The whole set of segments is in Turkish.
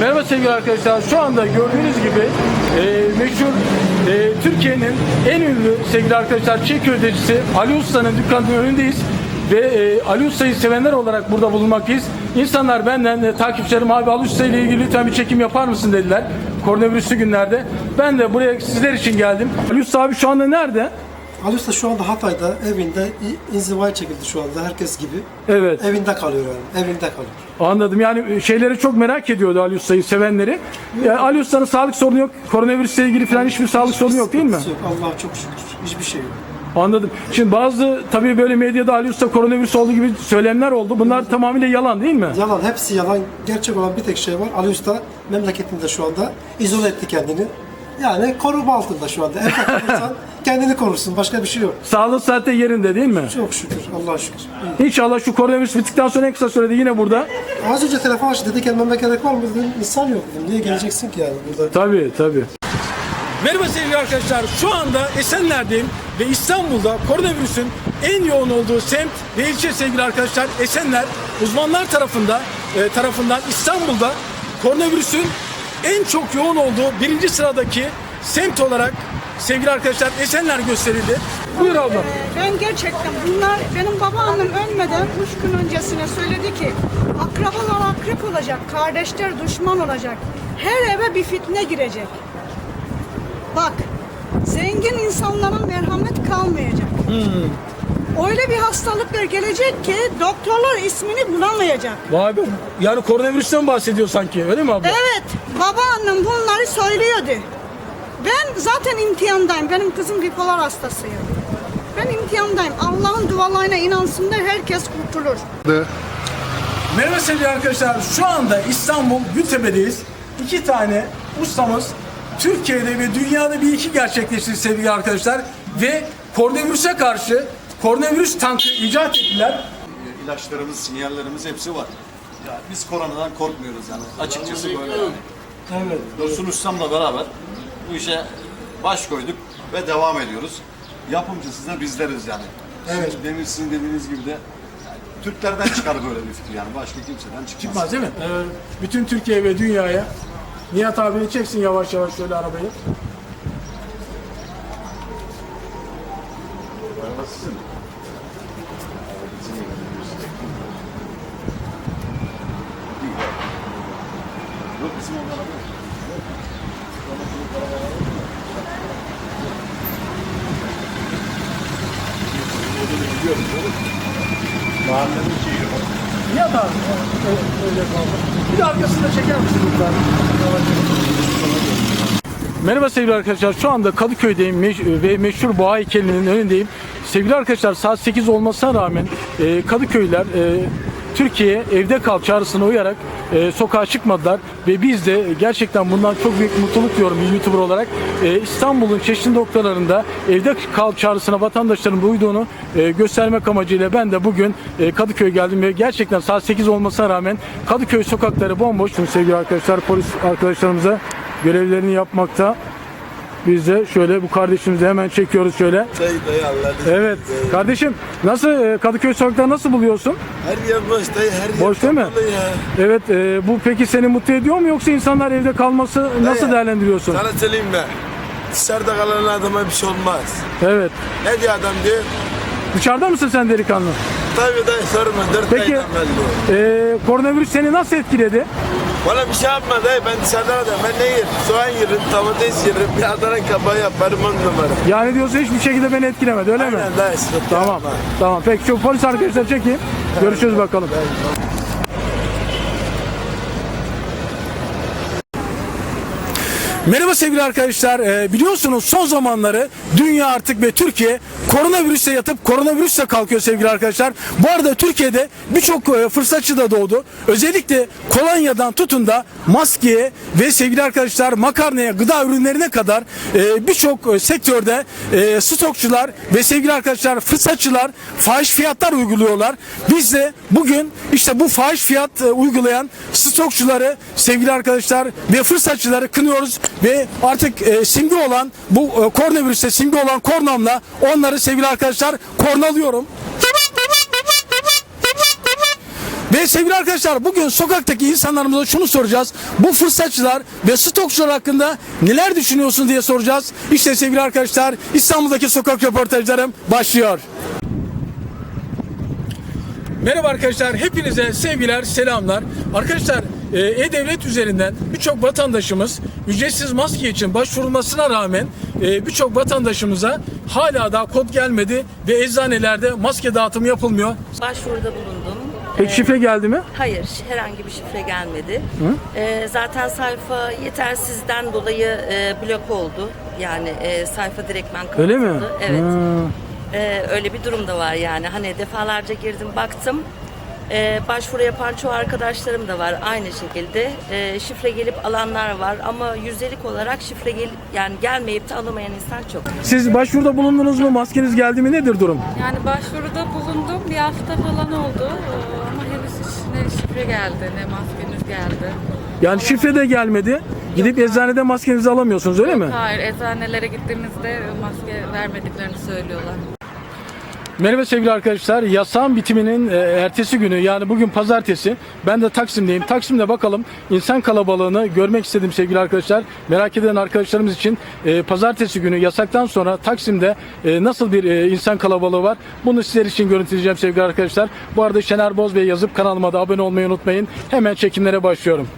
Merhaba sevgili arkadaşlar. Şu anda gördüğünüz gibi e, meşhur e, Türkiye'nin en ünlü sevgili arkadaşlar çiğ köftecisi Ali Usta'nın dükkanının önündeyiz. Ve e, Ali Usta'yı sevenler olarak burada bulunmaktayız. İnsanlar benden e, takipçilerim abi Ali Usta ile ilgili lütfen bir çekim yapar mısın dediler. Koronavirüslü günlerde. Ben de buraya sizler için geldim. Ali Usta abi şu anda nerede? Ali Usta şu anda Hatay'da evinde inzivaya çekildi şu anda herkes gibi. Evet. Evinde kalıyor yani. Evinde kalıyor. Anladım. Yani e, şeyleri çok merak ediyordu Ali Usta'yı sevenleri. Yani Ali Usta'nın sağlık sorunu yok. Koronavirüsle ilgili falan hiçbir sağlık sorunu yok değil mi? Yok. Allah'a çok şükür. Hiçbir şey yok. Anladım. Şimdi bazı tabii böyle medyada Ali Usta koronavirüs olduğu gibi söylemler oldu. Bunlar tamamıyla yalan değil mi? Yalan, hepsi yalan. Gerçek olan bir tek şey var. Ali Usta memleketinde şu anda izole etti kendini. Yani koruma altında şu anda. Evde kalırsan kendini korursun. Başka bir şey yok. Sağlık saatte yerinde değil mi? Çok şükür. Allah'a şükür. İyi. İnşallah şu koronavirüs bittikten sonra en kısa sürede yine burada. Az önce telefon açtı. Dedi gelmeme gerek var mı dedim. İnsan yok dedim. Niye geleceksin ki yani burada? Tabii tabii. Merhaba sevgili arkadaşlar. Şu anda Esenler'deyim ve İstanbul'da koronavirüsün en yoğun olduğu semt ve ilçe sevgili arkadaşlar Esenler uzmanlar tarafında e, tarafından İstanbul'da koronavirüsün en çok yoğun olduğu birinci sıradaki semt olarak sevgili arkadaşlar Esenler gösterildi. Buyur abla. Ben gerçekten bunlar benim babaannem ölmeden üç gün öncesine söyledi ki akrabalar akrep olacak, kardeşler düşman olacak. Her eve bir fitne girecek. Bak zengin insanlara merhamet kalmayacak. Öyle bir hastalıklar gelecek ki doktorlar ismini bulamayacak. Vay be. Yani koronavirüsten bahsediyor sanki öyle mi abla? Evet, babaannem bunları söylüyordu. Ben zaten imtihandayım. Benim kızım bipolar hastasıyım. Ben imtihandayım. Allah'ın dualarına inansınlar herkes kurtulur. Merhaba sevgili arkadaşlar. Şu anda İstanbul Gültepe'deyiz. İki tane ustamız Türkiye'de ve dünyada bir iki gerçekleştirdi sevgili arkadaşlar. Ve koronavirüse karşı koronavirüs tankı icat ettiler. ilaçlarımız, sinyallerimiz hepsi var. Yani biz koronadan korkmuyoruz yani. Açıkçası böyle yani. Evet. Dursun Ustam'la beraber bu işe baş koyduk ve devam ediyoruz. Yapımcısı da bizleriz yani. Evet. Siz demin sizin dediğiniz gibi de yani Türklerden çıkar böyle bir fikir yani. Başka kimseden çıkmaz. Çıkmaz değil mi? Evet. Bütün Türkiye ve dünyaya. Nihat abini çeksin yavaş yavaş şöyle arabayı. Araba sizin. Değil. Yok bizim o araba yok. Bir de arkasını da çeker misin lütfen? Merhaba sevgili arkadaşlar. Şu anda Kadıköy'deyim meş- ve meşhur boğa heykelinin önündeyim. Sevgili arkadaşlar saat 8 olmasına rağmen e, Kadıköylüler e, Türkiye evde kal çağrısına uyarak e, sokağa çıkmadılar ve biz de gerçekten bundan çok büyük mutluluk diyorum bir YouTuber olarak. E, İstanbul'un çeşitli noktalarında evde kal çağrısına vatandaşların uyduğunu e, göstermek amacıyla ben de bugün e, Kadıköy geldim ve gerçekten saat 8 olmasına rağmen Kadıköy sokakları bomboş. Şimdi sevgili arkadaşlar polis arkadaşlarımıza görevlerini yapmakta. Biz de şöyle bu kardeşimizi hemen çekiyoruz şöyle. Dayı dayı Allah'ını Evet. Kardeşim nasıl e, Kadıköy sokakları nasıl buluyorsun? Her yer boş dayı her yer Boş değil mi? ya. Evet e, bu peki seni mutlu ediyor mu yoksa insanlar evde kalması nasıl Dayı, değerlendiriyorsun? Sana söyleyeyim mi? Dışarıda kalan adama bir şey olmaz. Evet. Ne diyor adam diyor? Dışarıda mısın sen delikanlı? Tabii dayı sorma dört Peki e, koronavirüs seni nasıl etkiledi? Bana bir şey yapma dayı ben dışarıda adam ben ne yerim? Soğan yerim, domates yerim, bir Adana kabağı yaparım on numara. Yani diyorsun hiçbir şekilde beni etkilemedi öyle mi? Aynen dayı Tamam. Tamam. Peki çok polis arkadaşlar çekeyim. Görüşürüz bakalım. Merhaba sevgili arkadaşlar. Ee, biliyorsunuz son zamanları dünya artık ve Türkiye koronavirüse yatıp koronavirüsle kalkıyor sevgili arkadaşlar. Bu arada Türkiye'de birçok e, fırsatçı da doğdu. Özellikle kolonyadan tutun da maskeye ve sevgili arkadaşlar makarnaya, gıda ürünlerine kadar e, birçok e, sektörde e, stokçular ve sevgili arkadaşlar fırsatçılar fahiş fiyatlar uyguluyorlar. Biz de bugün işte bu fahiş fiyat e, uygulayan stokçuları sevgili arkadaşlar ve fırsatçıları kınıyoruz ve artık e, simge olan bu e, koronavirüste simge olan kornamla onları sevgili arkadaşlar kornalıyorum. Ve sevgili arkadaşlar bugün sokaktaki insanlarımıza şunu soracağız. Bu fırsatçılar ve stokçular hakkında neler düşünüyorsunuz diye soracağız. İşte sevgili arkadaşlar İstanbul'daki sokak röportajlarım başlıyor. Merhaba arkadaşlar, hepinize sevgiler, selamlar. Arkadaşlar, E-Devlet üzerinden birçok vatandaşımız ücretsiz maske için başvurulmasına rağmen e, birçok vatandaşımıza hala daha kod gelmedi ve eczanelerde maske dağıtımı yapılmıyor. Başvuruda bulundum. Peki Ee, şifre geldi mi? Hayır, herhangi bir şifre gelmedi. Ee, zaten sayfa yetersizden dolayı e, blok oldu. Yani e, sayfa direktmen kapatıldı. Öyle mi? Evet. Ha. Ee, öyle bir durum da var yani. Hani defalarca girdim baktım. Ee, başvuru yapan çoğu arkadaşlarım da var aynı şekilde. Ee, şifre gelip alanlar var ama yüzdelik olarak şifre gelip yani gelmeyip de alamayan insan çok. Siz başvuruda bulundunuz mu? Maskeniz geldi mi? Nedir durum? Yani başvuruda bulundum. Bir hafta falan oldu. Ee, Ama henüz hiç ne şifre geldi ne maskeniz geldi. Yani şifre de gelmedi. Gidip eczanede maskenizi alamıyorsunuz öyle mi? Hayır eczanelere gittiğimizde maske vermediklerini söylüyorlar. Merhaba sevgili arkadaşlar. Yasağın bitiminin e, ertesi günü yani bugün pazartesi. Ben de Taksim'deyim. Taksim'de bakalım insan kalabalığını görmek istedim sevgili arkadaşlar. Merak eden arkadaşlarımız için e, pazartesi günü yasaktan sonra Taksim'de e, nasıl bir insan kalabalığı var? Bunu sizler için görüntüleyeceğim sevgili arkadaşlar. Bu arada Şener Boz Bey yazıp kanalıma da abone olmayı unutmayın. Hemen çekimlere başlıyorum.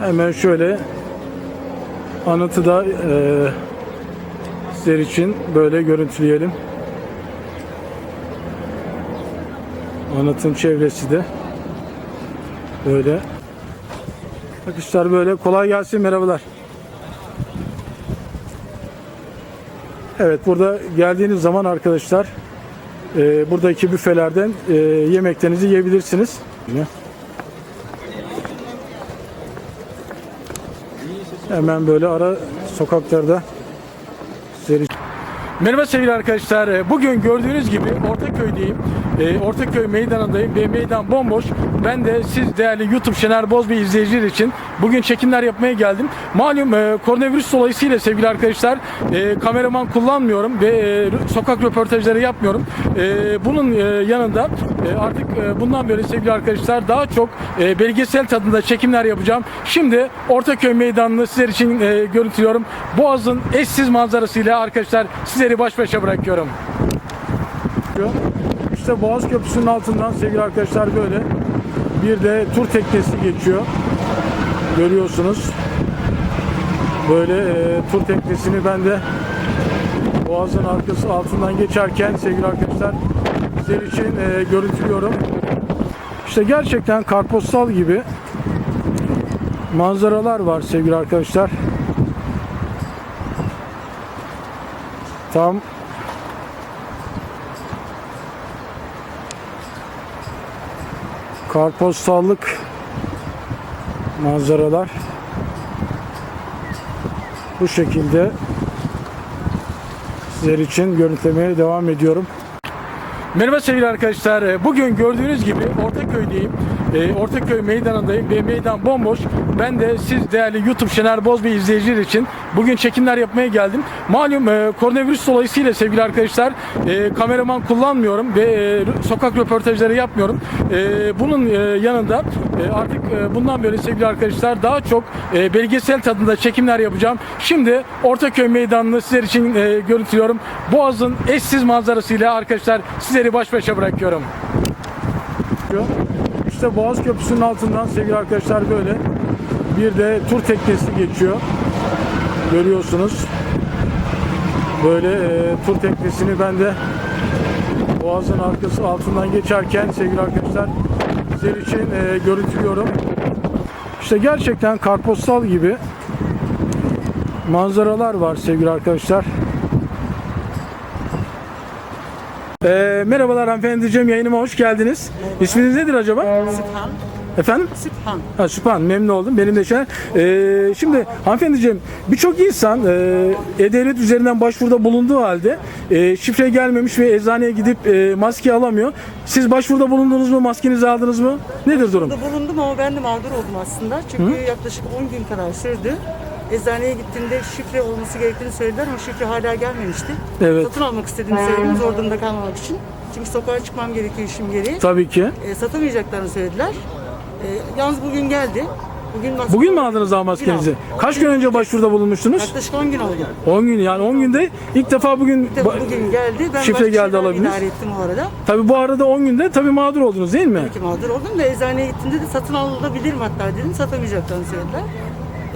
Hemen şöyle anıtıda e, sizler için böyle görüntüleyelim. Anıtın çevresi de böyle. Arkadaşlar böyle kolay gelsin merhabalar. Evet burada geldiğiniz zaman arkadaşlar e, buradaki büfelerden e, yemeklerinizi yiyebilirsiniz. Hemen böyle ara sokaklarda sizleri Merhaba sevgili arkadaşlar. Ee, Bugün gördüğünüz gibi Ortaköy'deyim. Ee, Ortaköy meydanındayım ve meydan bomboş. Ben de siz değerli YouTube Şener Bozbey izleyiciler için bugün çekimler yapmaya geldim. Malum e, koronavirüs dolayısıyla sevgili arkadaşlar e, kameraman kullanmıyorum ve e, sokak röportajları yapmıyorum. E, bunun e, yanında e, artık e, bundan böyle sevgili arkadaşlar daha çok e, belgesel tadında çekimler yapacağım. Şimdi Ortaköy meydanını sizler için e, görüntülüyorum. Boğaz'ın eşsiz manzarasıyla arkadaşlar sizleri baş başa bırakıyorum. İşte Boğaz Köprüsü'nün altından sevgili arkadaşlar böyle bir de tur teknesi geçiyor. Görüyorsunuz. Böyle e, tur teknesini ben de Boğaz'ın arkası altından geçerken sevgili arkadaşlar sizler için e, görüntülüyorum. İşte gerçekten kartpostal gibi manzaralar var sevgili arkadaşlar. Tam kartpostallık manzaralar bu şekilde sizler için görüntülemeye devam ediyorum. Merhaba sevgili arkadaşlar. Bugün gördüğünüz gibi Ortaköy'deyim. Ee, Ortaköy meydanındayım ve meydan bomboş. Ben de siz değerli YouTube Şener Bozbey izleyiciler için bugün çekimler yapmaya geldim. Malum e, koronavirüs dolayısıyla sevgili arkadaşlar e, kameraman kullanmıyorum ve e, sokak röportajları yapmıyorum. E, bunun e, yanında e, artık e, bundan böyle sevgili arkadaşlar daha çok e, belgesel tadında çekimler yapacağım. Şimdi Ortaköy meydanını sizler için e, görüntülüyorum. Boğaz'ın eşsiz manzarasıyla arkadaşlar sizleri baş başa bırakıyorum. İşte Boğaz Köprüsü'nün altından sevgili arkadaşlar böyle bir de tur teknesi geçiyor. Görüyorsunuz. Böyle e, tur teknesini ben de Boğaz'ın arkası altından geçerken sevgili arkadaşlar sizler için e, görüntülüyorum. İşte gerçekten kartpostal gibi manzaralar var sevgili arkadaşlar. Ee, merhabalar hanımefendiciğim yayınıma hoş geldiniz. İsminiz nedir acaba? Süphan. Efendim? Süphan. Ha, Süphan memnun oldum. Benim de şey. Ee, şimdi hanımefendiciğim birçok insan e, E-Devlet üzerinden başvuruda bulunduğu halde e, şifre gelmemiş ve eczaneye gidip e, maske alamıyor. Siz başvuruda bulundunuz mu? Maskenizi aldınız mı? Nedir durum? Burada bulundum ama ben de mağdur oldum aslında. Çünkü yaklaşık 10 gün kadar sürdü. Eczaneye gittiğinde şifre olması gerektiğini söylediler ama şifre hala gelmemişti. Evet. Satın almak istediğimi söyledim zor durumda kalmamak için. Çünkü sokağa çıkmam gerekiyor işim gereği. Tabii ki. E, satamayacaklarını söylediler. E, yalnız bugün geldi. Bugün, maske- Bugün mü aldınız daha maskenizi? aldım. Kaç gün önce başvuruda bulunmuştunuz? Yaklaşık 10 gün oldu. 10 gün yani 10 günde ilk defa bugün de ba- bugün geldi. Ben şifre başka geldi şeyler alabildiniz. idare ettim o arada. tabii bu arada 10 günde tabii mağdur oldunuz değil mi? Ki mağdur oldum da eczaneye gittiğimde de satın alabilirim hatta dedim. Satamayacaklarını söylediler.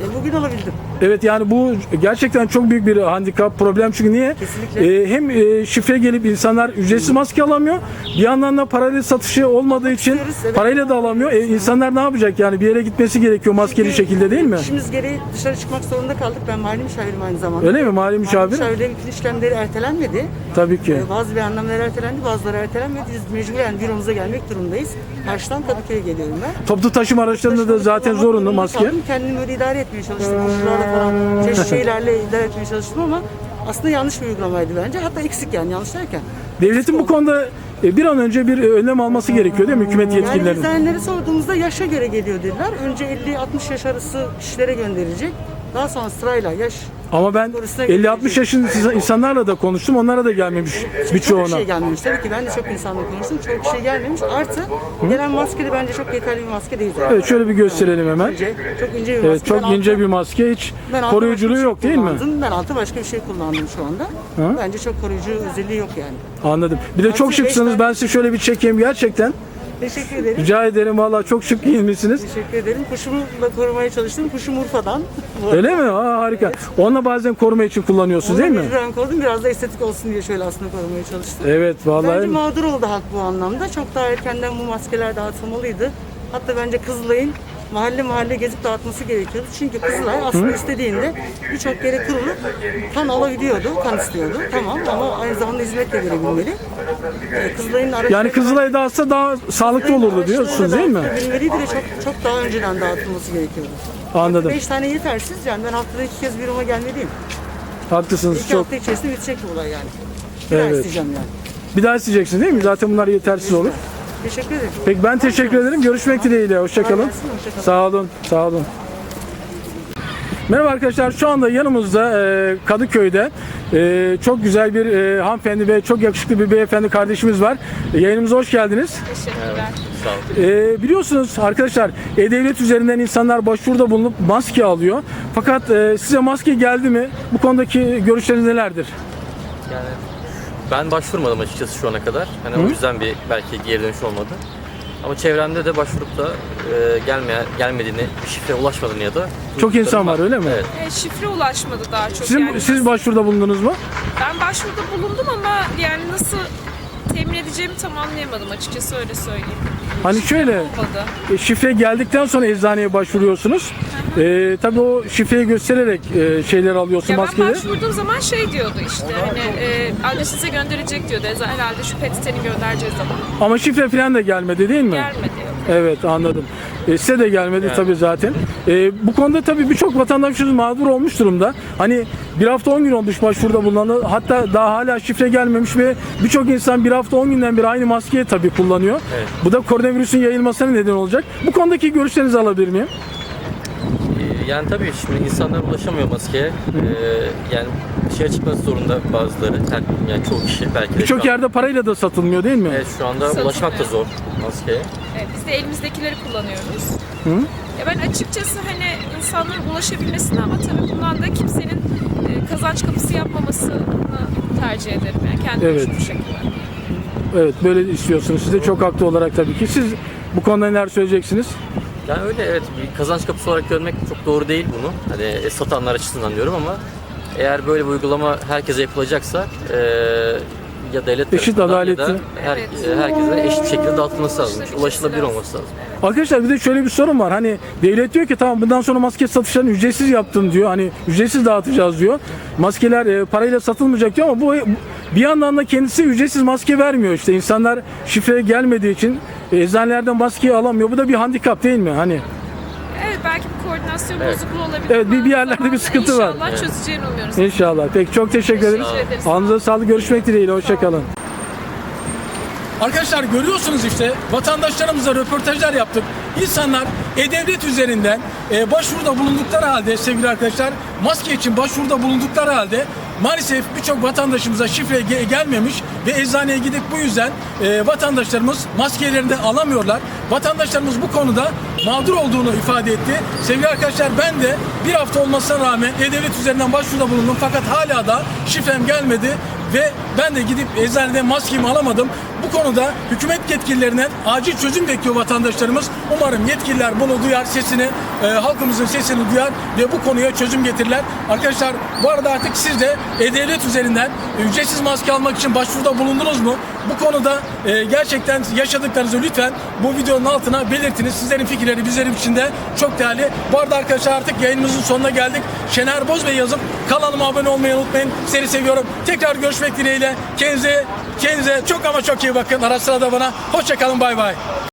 E, bugün alabildim. Evet yani bu gerçekten çok büyük bir handikap, problem çünkü niye? Kesinlikle. Ee, hem e, şifre gelip insanlar ücretsiz maske alamıyor. Bir yandan da parayla satışı olmadığı için evet. parayla da alamıyor. E, insanlar ne yapacak yani bir yere gitmesi gerekiyor maskeli Çünkü şekilde değil mi? İşimiz gereği dışarı çıkmak zorunda kaldık. Ben mali müşavirim aynı zamanda. Öyle mi mali Mali müşavir? müşavirlerin bütün işlemleri ertelenmedi. Tabii ki. Ee, Bazı beyannameler ertelendi, bazıları ertelenmedi. Biz mecburen büromuza gelmek durumundayız. Karşıdan Kadıköy'e geliyorum ben. Toplu taşıma araçlarında da zaten zorunlu maske. kaldım. Kendimi öyle idare etmeye çalıştım. Koşularla falan, çeşitli şeylerle idare etmeye çalıştım ama aslında yanlış bir uygulamaydı bence. Hatta eksik yani yanlış derken. Devletin bu konuda e, bir an önce bir e, önlem alması gerekiyor değil mi hükümet Yani yetkililerinin? eczanelere sorduğumuzda yaşa göre geliyor dediler. Önce 50-60 yaş arası kişilere gönderilecek. Daha sonra sırayla yaş Ama ben Doğrusuna 50-60 yaşında insanlarla da konuştum. Onlara da gelmemiş Çok birçoğuna. bir şey gelmemiş. Tabii ki ben de çok insanla konuştum. Çok şey gelmemiş. Artı gelen maske de bence çok yeterli bir maske değil. zaten. Evet şöyle bir gösterelim hemen. İnce, çok ince bir maske. Evet çok Ben ince altı- bir maske hiç koruyuculuğu bir yok şey değil mi? Ben altı başka bir şey kullandım şu anda. Hı? Bence çok koruyucu özelliği yok yani. Anladım. Bir de çok şıksınız. Ben size şöyle bir çekeyim gerçekten. Teşekkür ederim. Rica ederim vallahi çok şık giyinmişsiniz. Teşekkür ederim. Kuşumu da korumaya çalıştım. Kuşum Urfa'dan. Öyle mi? Aa, harika. Onunla bazen koruma için kullanıyorsunuz Onu değil mi? mecburen korudum. Biraz da estetik olsun diye şöyle aslında korumaya çalıştım. Evet Bence vallahi. mağdur oldu halk bu anlamda. Çok daha erkenden bu maskeler dağıtılmalıydı. Hatta bence Kızılay'ın mahalle mahalle gezip dağıtması gerekiyordu. Çünkü Kızılay aslında istediğinde birçok yere kurulup kan alabiliyordu, kan istiyordu. Tamam ama aynı zamanda hizmet de verebilmeli. Ee, Kızılay'ın araçları... Yani Kızılay'da dağıtsa daha sağlıklı olurdu diyorsunuz değil mi? Verilmeliydi ve çok, çok daha önceden dağıtılması gerekiyordu. Anladım. Beş tane yetersiz yani ben haftada iki kez büroma gelmeliyim. Haklısınız İki çok. hafta içerisinde bitecek bu olay yani. Bir daha Evet. isteyeceğim yani. Bir daha isteyeceksiniz değil mi? Zaten bunlar yetersiz olur. Teşekkür ederim. Peki ben teşekkür ederim. Görüşmek dileğiyle. Hoşçakalın. Sağ olun. Sağ olun. Merhaba arkadaşlar. Şu anda yanımızda e, Kadıköy'de e, çok güzel bir e, hanımefendi ve çok yakışıklı bir beyefendi kardeşimiz var. E, yayınımıza hoş geldiniz. Teşekkürler. E, biliyorsunuz arkadaşlar e-devlet üzerinden insanlar başvuruda bulunup maske alıyor. Fakat e, size maske geldi mi? Bu konudaki görüşleriniz nelerdir? Yani ben başvurmadım açıkçası şu ana kadar. Hani o yüzden bir belki geri dönüş olmadı. Ama çevremde de başvurup da e, gelmeyen, gelmediğini, bir şifre ulaşmadığını ya da Çok insan var öyle mi? Evet. E, şifre ulaşmadı daha çok. Sizin, yani siz başvuruda bulundunuz mu? ben başvuruda bulundum ama yani nasıl temin edeceğimi tam anlayamadım açıkçası öyle söyleyeyim. Hani şöyle. E, şifre geldikten sonra eczaneye başvuruyorsunuz. E, tabii o şifreyi göstererek e, şeyler alıyorsun Ya ben maskeleri. başvurduğum zaman şey diyordu işte hani e, adresinize gönderecek diyordu. Herhalde şu PET'ini göndereceğiz zaman. Ama şifre falan da gelmedi değil mi? Gelmedi. Evet anladım. E, size de gelmedi tabii zaten. E, bu konuda tabii birçok vatandaşımız mağdur olmuş durumda. Hani bir hafta 10 gün olmuş başvuruda bulunan hatta daha hala şifre gelmemiş ve birçok insan bir hafta 10 günden beri aynı maskeyi tabii kullanıyor. Evet. Bu da koronavirüsün yayılmasına neden olacak. Bu konudaki görüşlerinizi alabilir miyim? Yani tabii şimdi insanlar ulaşamıyor maskeye. E, yani dışarı çıkması zorunda bazıları. Her, yani çoğu kişi belki de Birçok şu an- yerde parayla da satılmıyor değil mi? Evet şu anda Satılmıyor. ulaşmak da zor maskeye. Evet, biz de elimizdekileri kullanıyoruz. Ya ben açıkçası hani insanların ulaşabilmesini ama tabii bundan da kimsenin e, kazanç kapısı yapmamasını tercih ederim. Yani kendi Evet. evet. şekilde. Evet böyle istiyorsunuz. Siz de çok haklı olarak tabii ki. Siz bu konuda neler söyleyeceksiniz? Yani öyle evet bir kazanç kapısı olarak görmek çok doğru değil bunu. Hani e, satanlar açısından diyorum ama eğer böyle bir uygulama herkese yapılacaksa e, ya devlet Eşit, tarafından ya da adaletli. her, Evet. e, herkese eşit şekilde dağıtılması lazım. Ulaşılabilir lazım. olması lazım. Arkadaşlar bir de şöyle bir sorun var. Hani devlet diyor ki tamam bundan sonra maske satışlarını ücretsiz yaptım diyor. Hani ücretsiz dağıtacağız diyor. Maskeler e, parayla satılmayacak diyor ama bu bir yandan da kendisi ücretsiz maske vermiyor işte. İnsanlar şifreye gelmediği için eczanelerden maskeyi alamıyor. Bu da bir handikap değil mi? Hani Evet belki bir koordinasyon Evet. bozukluğu olabilir Evet, bir- ama bir yerlerde bir sıkıntı var. İnşallah çözeceğini umuyoruz. inşallah. Peki çok teşekkür ederim. Teşekkür ederiz. Ağzınıza sağlık. Görüşmek dileğiyle. Hoşçakalın. Arkadaşlar görüyorsunuz işte vatandaşlarımızla röportajlar yaptık. İnsanlar e-devlet üzerinden e, başvuruda bulundukları halde sevgili arkadaşlar maske için başvuruda bulundukları halde maalesef birçok vatandaşımıza şifre ge- gelmemiş ve eczaneye gidip bu yüzden e, vatandaşlarımız maskelerini de alamıyorlar. Vatandaşlarımız bu konuda mağdur olduğunu ifade etti. Sevgili arkadaşlar ben de bir hafta olmasına rağmen e-devlet üzerinden başvuruda bulundum fakat hala da şifrem gelmedi ve ben de gidip eczanede maskemi alamadım. Bu konuda hükümet yetkililerinden acil çözüm bekliyor vatandaşlarımız. Umarım yetkililer bunu duyar, sesini, e, halkımızın sesini duyar ve bu konuya çözüm getirirler. Arkadaşlar bu arada artık siz de E-Devlet üzerinden ücretsiz maske almak için başvuruda bulundunuz mu? Bu konuda e, gerçekten yaşadıklarınızı lütfen bu videonun altına belirtiniz. Sizlerin fikirleri bizlerin için de çok değerli. Bu arada arkadaşlar artık yayınımızın sonuna geldik. Şener Boz Bey yazıp kanalıma abone olmayı unutmayın. Seni seviyorum. Tekrar görüşmek dileğiyle. Kendinize, kendinize çok ama çok iyi bakın. Ara sıra bana. Hoşçakalın bay bay.